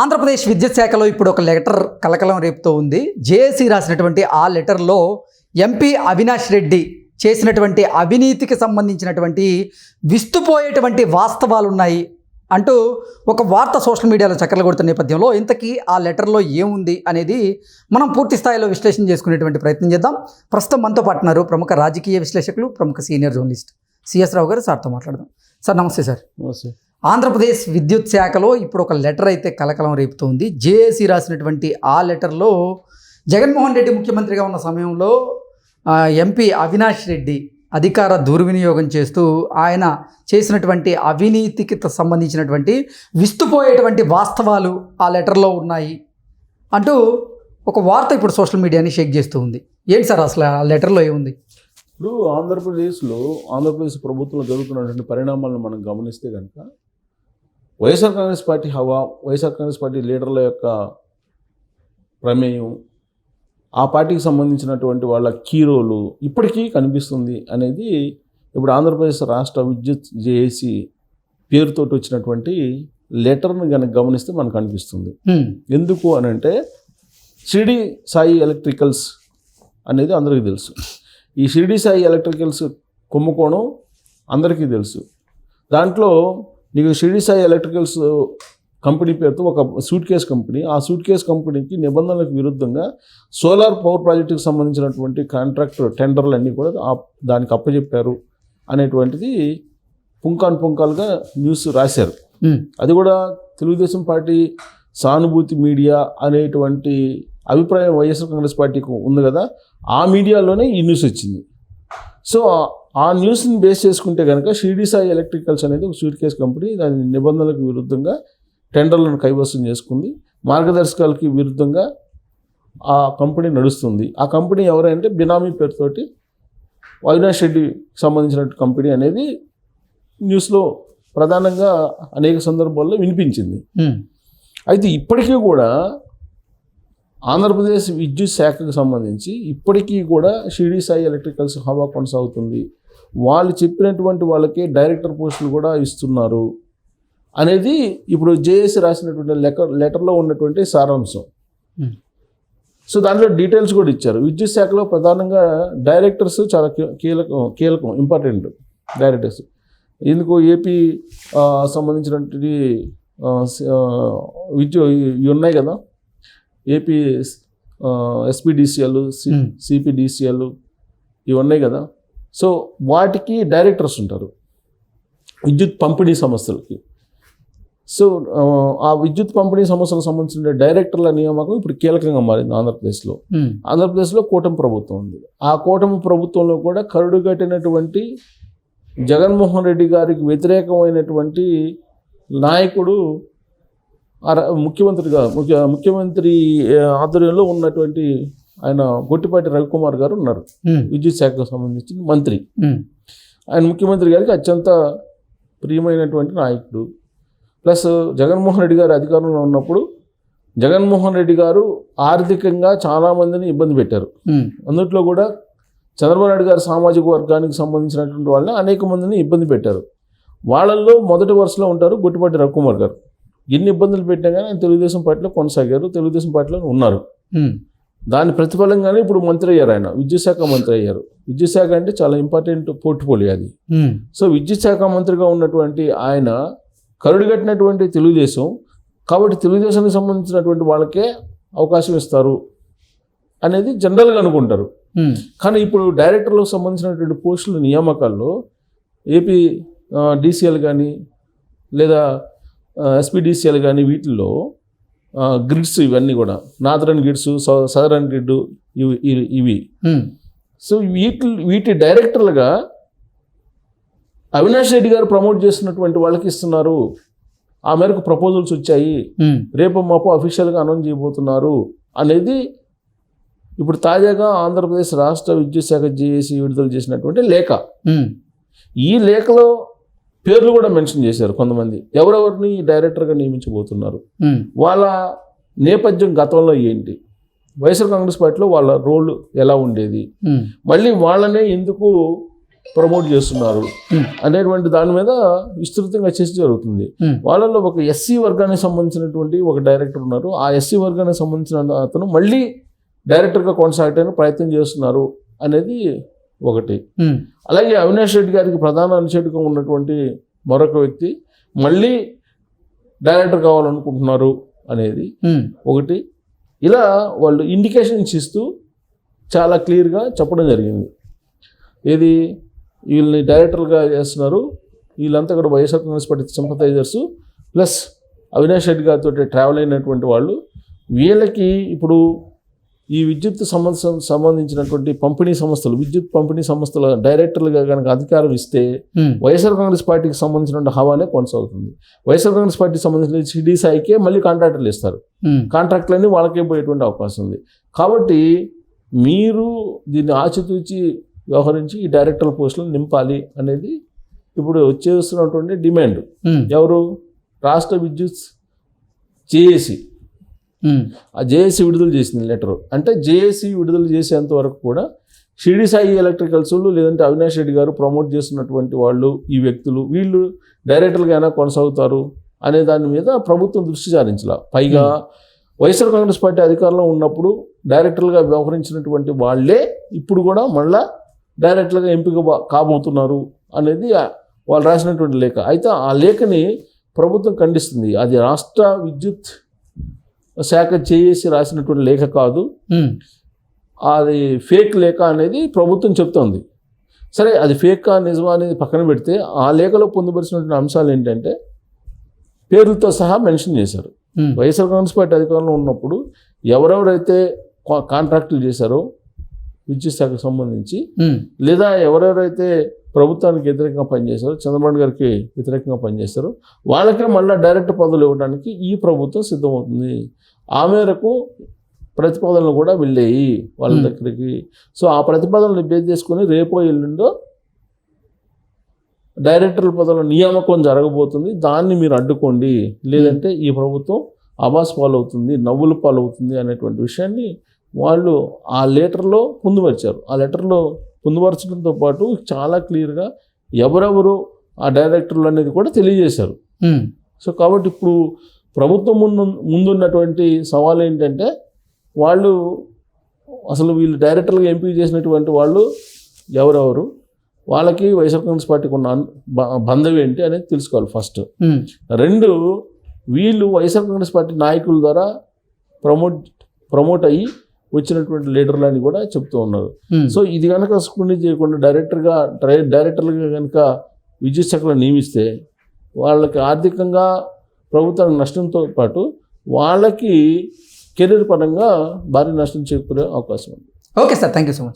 ఆంధ్రప్రదేశ్ విద్యుత్ శాఖలో ఇప్పుడు ఒక లెటర్ కలకలం రేపుతో ఉంది. జేఏసీ రాసినటువంటి ఆ లెటర్లో ఎంపీ అవినాష్ రెడ్డి చేసినటువంటి అవినీతికి సంబంధించినటువంటి విస్తుపోయేటువంటి వాస్తవాలు ఉన్నాయి అంటూ ఒక వార్త సోషల్ మీడియాలో చక్కర్లు కొడుతున్న నేపథ్యంలో ఇంతకీ ఆ లెటర్లో ఏముంది అనేది మనం పూర్తి స్థాయిలో విశ్లేషణ చేసుకునేటువంటి ప్రయత్నం చేద్దాం. ప్రస్తుతం మనతో పాటున్నారు ప్రముఖ రాజకీయ విశ్లేషకులు ప్రముఖ సీనియర్ జర్నలిస్ట్ సిఎస్ రావు గారు సార్తో మాట్లాడదాం. సార్ నమస్తే సార్. నమస్తే. ఆంధ్రప్రదేశ్ విద్యుత్ శాఖలో ఇప్పుడు ఒక లెటర్ అయితే కలకలం రేపుతోంది. జేఏసీ రాసినటువంటి ఆ లెటర్లో జగన్మోహన్ రెడ్డి ముఖ్యమంత్రిగా ఉన్న సమయంలో ఎంపీ అవినాష్ రెడ్డి అధికార దుర్వినియోగం చేస్తూ ఆయన చేసినటువంటి అవినీతికి సంబంధించినటువంటి విస్తుపోయేటువంటి వాస్తవాలు ఆ లెటర్లో ఉన్నాయి అంటూ ఒక వార్త ఇప్పుడు సోషల్ మీడియాని షేక్ చేస్తూ ఉంది. ఏంటి సార్ అసలు ఆ లెటర్లో ఏముంది? ఇప్పుడు ఆంధ్రప్రదేశ్లో ఆంధ్రప్రదేశ్ ప్రభుత్వంలో జరుగుతున్నటువంటి పరిణామాలను మనం గమనిస్తే కనుక వైఎస్ఆర్ కాంగ్రెస్ పార్టీ హవా వైఎస్ఆర్ కాంగ్రెస్ పార్టీ లీడర్ల యొక్క ప్రమేయం ఆ పార్టీకి సంబంధించినటువంటి వాళ్ళ కీ రోలు ఇప్పటికీ కనిపిస్తుంది అనేది ఇప్పుడు ఆంధ్రప్రదేశ్ రాష్ట్ర విద్యుత్ జేఏసీ పేరుతోటి వచ్చినటువంటి లెటర్ను కనుక గమనిస్తే మనకు అనిపిస్తుంది ఎందుకు అని అంటే షిరిడి సాయి ఎలక్ట్రికల్స్ అనేది అందరికీ తెలుసు. ఈ షిరిడి సాయి ఎలక్ట్రికల్స్ కుంభకోణం అందరికీ తెలుసు. దాంట్లో నీకు షిరిడి సాయి ఎలక్ట్రికల్స్ కంపెనీ పేరుతో ఒక సూట్ కేస్ కంపెనీ ఆ సూట్ కేస్ కంపెనీకి నిబంధనలకు విరుద్ధంగా సోలార్ పవర్ ప్రాజెక్టుకి సంబంధించినటువంటి కాంట్రాక్ట్ టెండర్లు అన్నీ కూడా దానికి అప్పచెప్పారు అనేటువంటిది పుంకాన్ పుంకాలుగా న్యూస్ రాశారు. అది కూడా తెలుగుదేశం పార్టీ సానుభూతి మీడియా అనేటువంటి అభిప్రాయం వైఎస్ఆర్ కాంగ్రెస్ పార్టీకి ఉంది కదా ఆ మీడియాలోనే ఈ న్యూస్ వచ్చింది. సో ఆ- న్యూస్ని బేస్ చేసుకుంటే కనుక షిరిడి సాయి ఎలక్ట్రికల్స్ అనేది ఒక సూట్ కేస్ కంపెనీ దాని నిబంధనలకు విరుద్ధంగా టెండర్లను కైవసం చేసుకుంది. మార్గదర్శకాలకి విరుద్ధంగా ఆ కంపెనీ నడుస్తుంది. ఆ కంపెనీ ఎవరంటే బినామీ పేరుతోటి అవినాష్ రెడ్డికి సంబంధించిన కంపెనీ అనేది న్యూస్లో ప్రధానంగా అనేక సందర్భాల్లో వినిపించింది. అయితే ఇప్పటికీ కూడా ఆంధ్రప్రదేశ్ విద్యుత్ శాఖకు సంబంధించి ఇప్పటికీ కూడా షిరిడి సాయి ఎలక్ట్రికల్స్ హవా కొనసాగుతుంది. వాళ్ళు చెప్పినటువంటి వాళ్ళకి డైరెక్టర్ పోస్టులు కూడా ఇస్తున్నారు అనేది ఇప్పుడు జేఏసీ రాసినటువంటి లెటర్ లెటర్లో ఉన్నటువంటి సారాంశం. హ్మ్. సో దాంట్లో డీటెయిల్స్ కూడా ఇచ్చారు. విద్యుత్ శాఖలో ప్రధానంగా డైరెక్టర్స్ చాలా కీలకం కీలకం ఇంపార్టెంట్ డైరెక్టర్స్. ఎందుకు ఏపీ సంబంధించినటువంటి విద్యు ఇవి ఉన్నాయి కదా? AP SPDCL Hmm. సిపిడిసిఎల్ ఇవి ఉన్నాయి కదా? సో వాటికి డైరెక్టర్స్ ఉంటారు. విద్యుత్ పంపిణీ సంస్థలకి. సో ఆ, విద్యుత్ పంపిణీ సంస్థలకు సంబంధించిన డైరెక్టర్ల నియామకం ఇప్పుడు కీలకంగా మారింది ఆంధ్రప్రదేశ్లో. ఆంధ్రప్రదేశ్లో కూటమి ప్రభుత్వం ఉంది. ఆ కూటమి ప్రభుత్వంలో కూడా కరుడు కట్టినటువంటి జగన్మోహన్ రెడ్డి గారికి వ్యతిరేకమైనటువంటి నాయకుడు ముఖ్యమంత్రిగా ముఖ్య ముఖ్యమంత్రి ఆధ్వర్యంలో ఉన్నటువంటి ఆయన గొట్టిపాటి రవికుమార్ గారు ఉన్నారు. విద్యుత్ శాఖకు సంబంధించిన మంత్రి. ఆయన ముఖ్యమంత్రి గారికి అత్యంత ప్రియమైనటువంటి నాయకుడు. ప్లస్ జగన్మోహన్ రెడ్డి గారు అధికారంలో ఉన్నప్పుడు జగన్మోహన్ రెడ్డి గారు ఆర్థికంగా చాలామందిని ఇబ్బంది పెట్టారు. అందుట్లో కూడా చంద్రబాబు నాయుడు గారి సామాజిక వర్గానికి సంబంధించినటువంటి వాళ్ళని అనేక మందిని ఇబ్బంది పెట్టారు. వాళ్ళల్లో మొదటి వరుసలో ఉంటారు గుట్టిపాటి రవికుమార్ గారు. ఎన్ని ఇబ్బందులు పెట్టినా కానీ ఆయన తెలుగుదేశం పార్టీలో కొనసాగారు తెలుగుదేశం పార్టీలో ఉన్నారు. దాని ప్రతిఫలంగానే ఇప్పుడు మంత్రి అయ్యారు ఆయన. విద్యుత్ శాఖ మంత్రి అయ్యారు విద్యుత్ శాఖ అంటే చాలా ఇంపార్టెంట్ పోర్ట్ఫోలియో అది. సో విద్యుత్ శాఖ మంత్రిగా ఉన్నటువంటి ఆయన కరుడుగట్టినటువంటి తెలుగుదేశం. కాబట్టి తెలుగుదేశానికి సంబంధించినటువంటి వాళ్ళకే అవకాశం ఇస్తారు అనేది జనరల్గా అనుకుంటారు. కానీ ఇప్పుడు డైరెక్టర్లకు సంబంధించినటువంటి పోస్టుల నియామకాల్లో ఏపీ డీసీఎల్ కానీ లేదా ఎస్పీడీసీఎల్ కానీ వీటిల్లో గ్రిడ్స్ ఇవన్నీ కూడా. నాదరన్ గ్రిడ్స్ సదరన్ గ్రిడ్ ఇవి ఇవి- సో వీటి వీటి డైరెక్టర్లుగా అవినాష్ రెడ్డి గారు ప్రమోట్ చేస్తున్నటువంటి వాళ్ళకి ఇస్తున్నారు. ఆ మేరకు ప్రపోజల్స్ వచ్చాయి. రేపు మాపు అఫీషియల్గా అనౌన్స్ చేయబోతున్నారు అనేది ఇప్పుడు తాజాగా ఆంధ్రప్రదేశ్ రాష్ట్ర విద్యుత్ శాఖ జేఏసీ విడుదల చేసినటువంటి లేఖ. ఈ లేఖలో పేర్లు కూడా మెన్షన్ చేశారు కొంతమంది. ఎవరెవరిని డైరెక్టర్గా నియమించబోతున్నారు. వాళ్ళ నేపథ్యం గతంలో ఏంటి? వైఎస్ఆర్ కాంగ్రెస్ పార్టీలో వాళ్ళ రోల్ ఎలా ఉండేది? మళ్ళీ వాళ్ళనే ఎందుకు ప్రమోట్ చేస్తున్నారు. అనేటువంటి దాని మీద విస్తృతంగా చర్చ జరుగుతుంది. వాళ్ళలో ఒక ఎస్సీ వర్గానికి సంబంధించినటువంటి ఒక డైరెక్టర్ ఉన్నారు. ఆ ఎస్సీ వర్గానికి సంబంధించిన అతను మళ్ళీ డైరెక్టర్గా కొనసాగడానికి ప్రయత్నం చేస్తున్నారు అనేది ఒకటి. అలాగే అవినాష్ రెడ్డి గారికి ప్రధాన అనుచరుడుగా ఉన్నటువంటి మరొక వ్యక్తి మళ్ళీ డైరెక్టర్ కావాలనుకుంటున్నారు అనేది ఒకటి. ఇలా వాళ్ళు ఇండికేషన్స్ ఇస్తూ చాలా క్లియర్గా చెప్పడం జరిగింది. ఇది వీళ్ళని డైరెక్టర్గా చేస్తున్నారు. వీళ్ళంతా కూడా YSR Congress party sympathisers. Plus Avinash Reddy గారితో ట్రావెల్ అయినటువంటి వాళ్ళు వీళ్ళకి ఇప్పుడు ఈ విద్యుత్ సంబంధ సంబంధించినటువంటి పంపిణీ సంస్థలు విద్యుత్ పంపిణీ సంస్థల డైరెక్టర్లుగా కనుక అధికారం ఇస్తే వైఎస్ఆర్ కాంగ్రెస్ పార్టీకి సంబంధించిన హవానే కొనసాగుతుంది. వైఎస్ఆర్ కాంగ్రెస్ పార్టీకి సంబంధించిన సిడి స్థాయికే మళ్ళీ కాంట్రాక్టర్లు ఇస్తారు. కాంట్రాక్ట్లన్నీ వాళ్ళకే పోయేటువంటి అవకాశం ఉంది. కాబట్టి మీరు దీన్ని ఆచితూచి వ్యవహరించి ఈ డైరెక్టర్ పోస్టులను నింపాలి అనేది ఇప్పుడు వచ్చేస్తున్నటువంటి డిమాండ్. ఎవరు? రాష్ట్ర విద్యుత్ ఉమ్, ఆ జేఏసీ విడుదల చేసింది లెటర్. అంటే జేఏసీ విడుదల చేసేంత వరకు కూడా షిరిడి సాయి ఎలక్ట్రికల్స్ లేదంటే అవినాష్ రెడ్డి గారు ప్రమోట్ చేస్తున్నటువంటి వాళ్ళు ఈ వ్యక్తులు వీళ్ళు డైరెక్టర్గా అయినా కొనసాగుతారు అనే దాని మీద ప్రభుత్వం దృష్టి సారించాల. పైగా వైఎస్ఆర్ కాంగ్రెస్ పార్టీ అధికారంలో ఉన్నప్పుడు డైరెక్టర్లుగా వ్యవహరించినటువంటి వాళ్ళే ఇప్పుడు కూడా మళ్ళా డైరెక్టర్గా ఎంపిక బా- కాబోతున్నారు అనేది వాళ్ళు రాసినటువంటి లేఖ. అయితే ఆ లేఖని ప్రభుత్వం ఖండిస్తుంది. అది రాష్ట్ర విద్యుత్ శాఖ చేసి రాసినటువంటి లేఖ కాదు. అది ఫేక్ లేఖ అనేది ప్రభుత్వం చెప్తోంది. సరే అది ఫేక్ నిజమా అనేది పక్కన పెడితే ఆ లేఖలో పొందుపరిచినటువంటి అంశాలు ఏంటంటే పేర్లతో సహా మెన్షన్ చేశారు. వైఎస్ఆర్ కాంగ్రెస్ పార్టీ అధికారంలో ఉన్నప్పుడు ఎవరెవరైతే కాంట్రాక్టులు చేశారో విద్యుత్ శాఖకు సంబంధించి లేదా ఎవరెవరైతే ప్రభుత్వానికి వ్యతిరేకంగా పనిచేశారో చంద్రబాబు గారికి వ్యతిరేకంగా పనిచేశారో వాళ్ళకే మళ్ళీ డైరెక్ట్ పదవులు ఇవ్వడానికి ఈ ప్రభుత్వం సిద్ధమవుతుంది. ఆ మేరకు ప్రతిపాదనలు కూడా వెళ్ళాయి వాళ్ళ. దగ్గరికి. సో ఆ ప్రతిపాదనలు బేస్ చేసుకుని రేపో ఎల్లుండో డైరెక్టర్ల పదవుల నియామకం జరగబోతుంది. దాన్ని మీరు అడ్డుకోండి. లేదంటే ఈ ప్రభుత్వం అబాస్ పాలవుతుంది నవ్వుల పాలవుతుంది అనేటువంటి విషయాన్ని వాళ్ళు ఆ లెటర్లో పొందుపరిచారు. ఆ లెటర్లో పొందుపరచడంతో పాటు చాలా క్లియర్గా ఎవరెవరు ఆ డైరెక్టర్లు అనేది కూడా తెలియజేశారు. సో కాబట్టి ఇప్పుడు ప్రభుత్వం ముందు ముందున్నటువంటి సవాల్ ఏంటంటే వాళ్ళు అసలు వీళ్ళు డైరెక్టర్గా ఎంపిక చేసినటువంటి వాళ్ళు ఎవరెవరు? వాళ్ళకి వైఎస్ఆర్ కాంగ్రెస్ పార్టీకి ఉన్న బంధం ఏంటి అనేది తెలుసుకోవాలి ఫస్ట్. రెండు వీళ్ళు వైఎస్ఆర్ కాంగ్రెస్ పార్టీ నాయకుల ద్వారా ప్రమోట్ ప్రమోట్ అయ్యి వచ్చినటువంటి లీడర్లు అని కూడా చెప్తూ ఉన్నారు. సో ఇది కనుక స్కూల్ చేయకుండా డైరెక్టర్గా ట్రై- డైరెక్టర్లుగా కనుక విద్యుత్ శాఖలో నియమిస్తే వాళ్ళకి ఆర్థికంగా ప్రభుత్వానికి నష్టంతో పాటు వాళ్ళకి కెరీర్ పరంగా భారీ నష్టం చేకూరే అవకాశం ఉంది. Okay sir thank you so much.